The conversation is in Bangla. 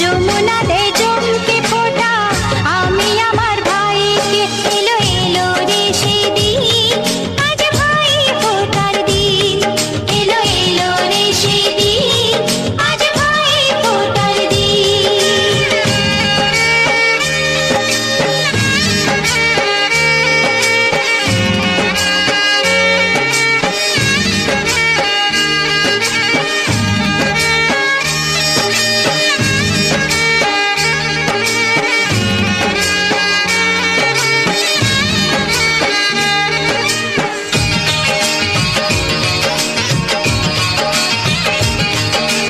যমুনা দে